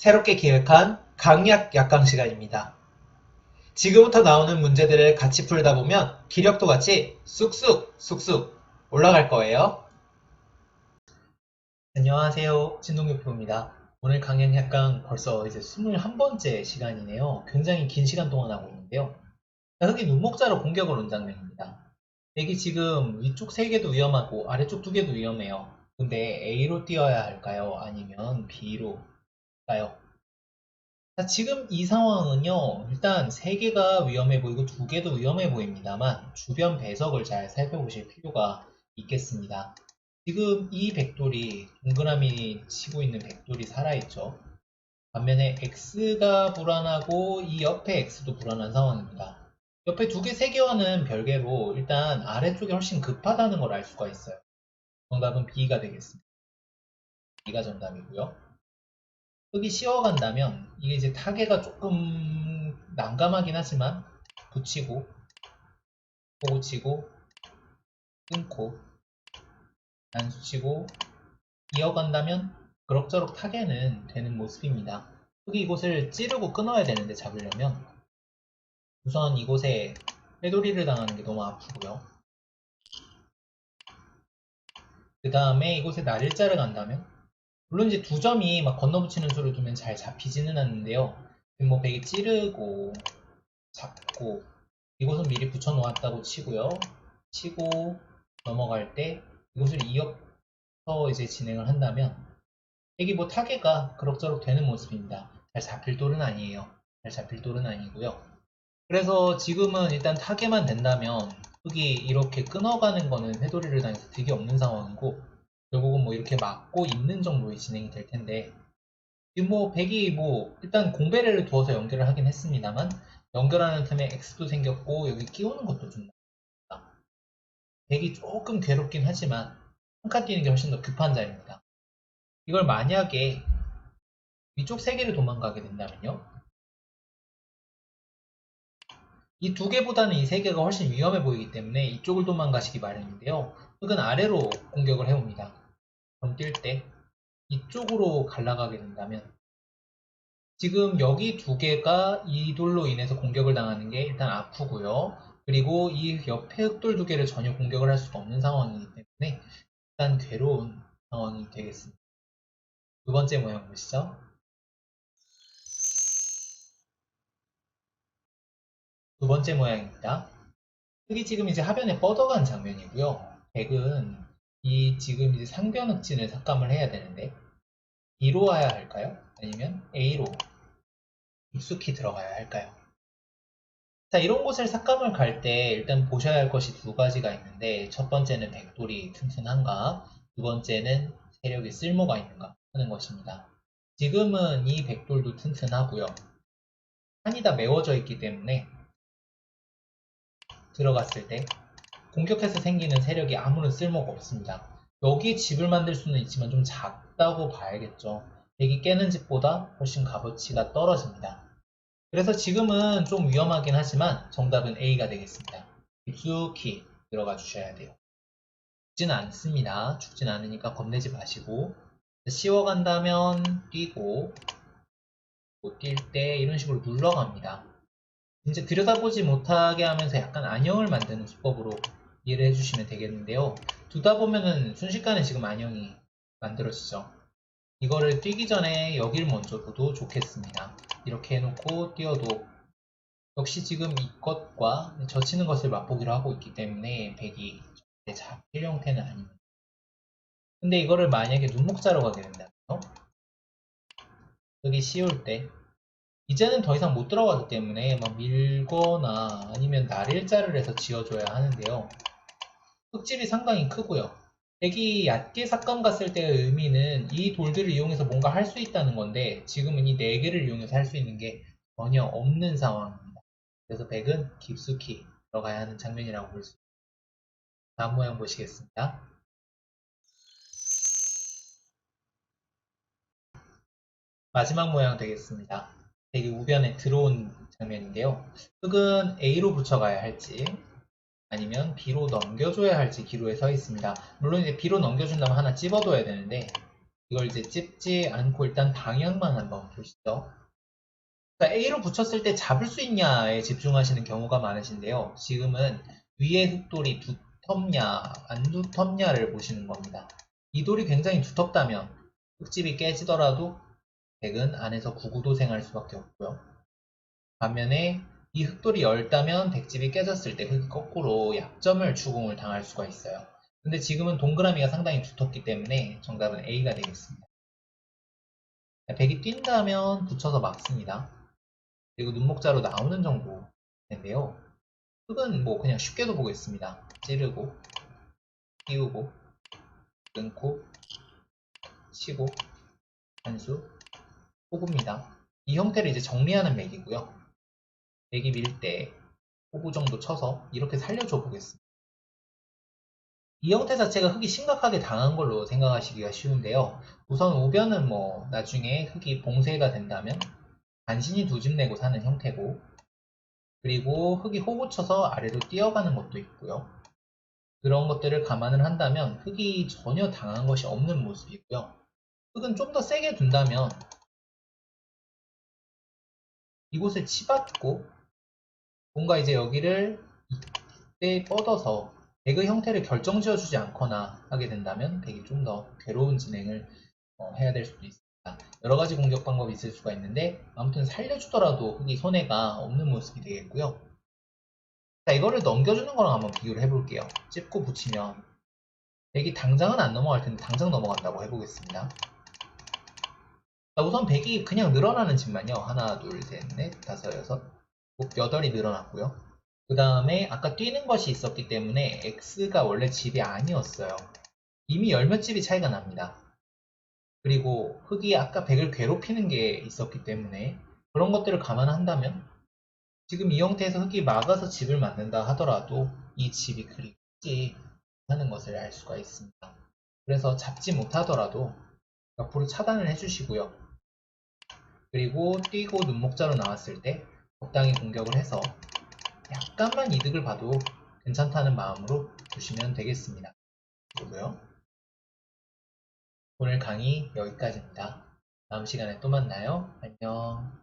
새롭게 기획한 강약 약강 시간입니다. 지금부터 나오는 문제들을 같이 풀다 보면 기력도 같이 쑥쑥 쑥쑥 올라갈 거예요. 안녕하세요. 진동교표입니다. 오늘 강연 약강 벌써 이제 21번째 시간이네요. 굉장히 긴 시간 동안 하고 있는데요. 흑이 눈목자로 공격을 온 장면입니다. 백이 지금 위쪽 3개도 위험하고 아래쪽 2개도 위험해요. 근데 A로 뛰어야 할까요? 아니면 B로 가요? 자, 지금 이 상황은요, 일단 3개가 위험해 보이고 2개도 위험해 보입니다만, 주변 배석을 잘 살펴보실 필요가 있겠습니다. 지금 이 백돌이, 동그라미 치고 있는 백돌이 살아있죠. 반면에 X가 불안하고 이 옆에 X도 불안한 상황입니다. 옆에 두 개, 세 개와는 별개로 일단 아래쪽이 훨씬 급하다는 걸 알 수가 있어요. 정답은 B가 되겠습니다. B가 정답이고요. 흙이 씌워간다면 이게 이제 타개가 조금 난감하긴 하지만 붙이고 포고치고 끊고 단수치고 이어간다면 그럭저럭 타개는 되는 모습입니다. 흙이 이곳을 찌르고 끊어야 되는데 잡으려면 우선 이곳에 빼돌이를 당하는 게 너무 아프고요. 그 다음에 이곳에 날일자를 간다면 물론 이제 두 점이 막 건너붙이는 수를 두면 잘 잡히지는 않는데요. 뭐 베개 찌르고 잡고 이곳은 미리 붙여 놓았다고 치고요. 치고 넘어갈 때 이곳을 이어서 이제 진행을 한다면 이게 뭐 타개가 그럭저럭 되는 모습입니다. 잘 잡힐 돌은 아니에요. 잘 잡힐 돌은 아니고요. 그래서 지금은 일단 타개만 된다면 흙이 이렇게 끊어가는 거는 회돌이를 당해서 득이 없는 상황이고 결국은 뭐 이렇게 막고 있는 정도의 진행이 될 텐데 뭐 백이 뭐 일단 공배를 두어서 연결을 하긴 했습니다만 연결하는 틈에 X도 생겼고 여기 끼우는 것도 좀 나옵니다. 백이 조금 괴롭긴 하지만 한 칸 뛰는 게 훨씬 더 급한 자리입니다. 이걸 만약에 위쪽 세 개를 도망가게 된다면요. 이 두 개보다는 이 세 개가 훨씬 위험해 보이기 때문에 이쪽을 도망가시기 마련인데요. 흙은 아래로 공격을 해옵니다. 그럼 뛸때 이쪽으로 갈라가게 된다면 지금 여기 두 개가 이 돌로 인해서 공격을 당하는 게 일단 아프고요. 그리고 이 옆에 흙돌 두 개를 전혀 공격을 할 수가 없는 상황이기 때문에 일단 괴로운 상황이 되겠습니다. 두 번째 모양 보시죠. 두 번째 모양입니다. 흙이 지금 이제 하변에 뻗어간 장면이고요. 백은 이 지금 이제 상변 흑진을 삭감을 해야 되는데 B로 와야 할까요? 아니면 A로 깊숙이 들어가야 할까요? 자 이런 곳을 삭감을 갈 때 일단 보셔야 할 것이 두 가지가 있는데 첫 번째는 백돌이 튼튼한가 두 번째는 세력이 쓸모가 있는가 하는 것입니다. 지금은 이 백돌도 튼튼하고요. 한이 다 메워져 있기 때문에 들어갔을 때 공격해서 생기는 세력이 아무런 쓸모가 없습니다. 여기 집을 만들 수는 있지만 좀 작다고 봐야겠죠. 백이 깨는 집보다 훨씬 값어치가 떨어집니다. 그래서 지금은 좀 위험하긴 하지만 정답은 A가 되겠습니다. 깊숙이 들어가 주셔야 돼요. 죽진 않습니다. 죽진 않으니까 겁내지 마시고 씌워간다면 뛰고 뛸때 이런 식으로 눌러갑니다. 이제 들여다보지 못하게 하면서 약간 안형을 만드는 수법으로 이해를 해주시면 되겠는데요. 두다 보면은 순식간에 지금 안형이 만들어지죠. 이거를 뛰기 전에 여길 먼저 둬도 좋겠습니다. 이렇게 해놓고 뛰어도 역시 지금 이것과 젖히는 것을 맛보기로 하고 있기 때문에 백이 잡힐 형태는 아닙니다. 근데 이거를 만약에 눈목자로 가게 된다면 여기 씌울 때 이제는 더 이상 못 들어가기 때문에 막 밀거나 아니면 날일자를 해서 지어줘야 하는데요. 흙질이 상당히 크고요. 백이 얕게 삭감 갔을 때의 의미는 이 돌들을 이용해서 뭔가 할 수 있다는 건데 지금은 이 네 개를 이용해서 할 수 있는 게 전혀 없는 상황입니다. 그래서 백은 깊숙이 들어가야 하는 장면이라고 볼 수 있습니다. 다음 모양 보시겠습니다. 마지막 모양 되겠습니다. 되게 우변에 들어온 장면인데요. 흙은 A로 붙여가야 할지 아니면 B로 넘겨줘야 할지 기로에 서 있습니다. 물론 이제 B로 넘겨준다면 하나 찝어둬야 되는데 이걸 이제 찝지 않고 일단 방향만 한번 보시죠. 그러니까 A로 붙였을 때 잡을 수 있냐에 집중하시는 경우가 많으신데요. 지금은 위에 흙돌이 두텁냐 안 두텁냐를 보시는 겁니다. 이 돌이 굉장히 두텁다면 흙집이 깨지더라도 덱은 안에서 구구도생할 수밖에 없고요. 반면에 이 흙돌이 얇다면 덱집이 깨졌을 때 흙이 거꾸로 약점을 추궁을 당할 수가 있어요. 근데 지금은 동그라미가 상당히 두텁기 때문에 정답은 A가 되겠습니다. 백이 뛴다면 붙여서 막습니다. 그리고 눈목자로 나오는 정도인데요. 흙은 뭐 그냥 쉽게도 보겠습니다. 찌르고, 띄우고, 끊고, 치고, 한수, 호구입니다. 이 형태를 이제 정리하는 맥이고요. 맥이 밀때 호구 정도 쳐서 이렇게 살려줘 보겠습니다. 이 형태 자체가 흙이 심각하게 당한 걸로 생각하시기가 쉬운데요. 우선 오변은 뭐 나중에 흙이 봉쇄가 된다면 간신히 두 집 내고 사는 형태고 그리고 흙이 호구 쳐서 아래로 뛰어가는 것도 있고요. 그런 것들을 감안을 한다면 흙이 전혀 당한 것이 없는 모습이고요. 흙은 좀 더 세게 둔다면 이곳을 치받고 뭔가 이제 여기를 이때 뻗어서 백의 형태를 결정지어 주지 않거나 하게 된다면 백이 좀 더 괴로운 진행을 어, 해야 될 수도 있습니다. 여러 가지 공격 방법이 있을 수가 있는데 아무튼 살려주더라도 흙이 손해가 없는 모습이 되겠고요. 자 이거를 넘겨주는 거랑 한번 비교를 해볼게요. 찝고 붙이면 백이 당장은 안 넘어갈 텐데 당장 넘어간다고 해보겠습니다. 자, 우선 백이 그냥 늘어나는 집만요. 하나, 둘, 셋, 넷, 다섯, 여섯, 곱 여덟이 늘어났고요. 그 다음에 아까 뛰는 것이 있었기 때문에 X가 원래 집이 아니었어요. 이미 열몇 집이 차이가 납니다. 그리고 흙이 아까 백을 괴롭히는 게 있었기 때문에 그런 것들을 감안한다면 지금 이 형태에서 흙이 막아서 집을 만든다 하더라도 이 집이 그리 크지 하는 것을 알 수가 있습니다. 그래서 잡지 못하더라도 옆으로 차단을 해주시고요. 그리고 뛰고 눈목자로 나왔을 때 적당히 공격을 해서 약간만 이득을 봐도 괜찮다는 마음으로 두시면 되겠습니다. 그리고요. 오늘 강의 여기까지입니다. 다음 시간에 또 만나요. 안녕.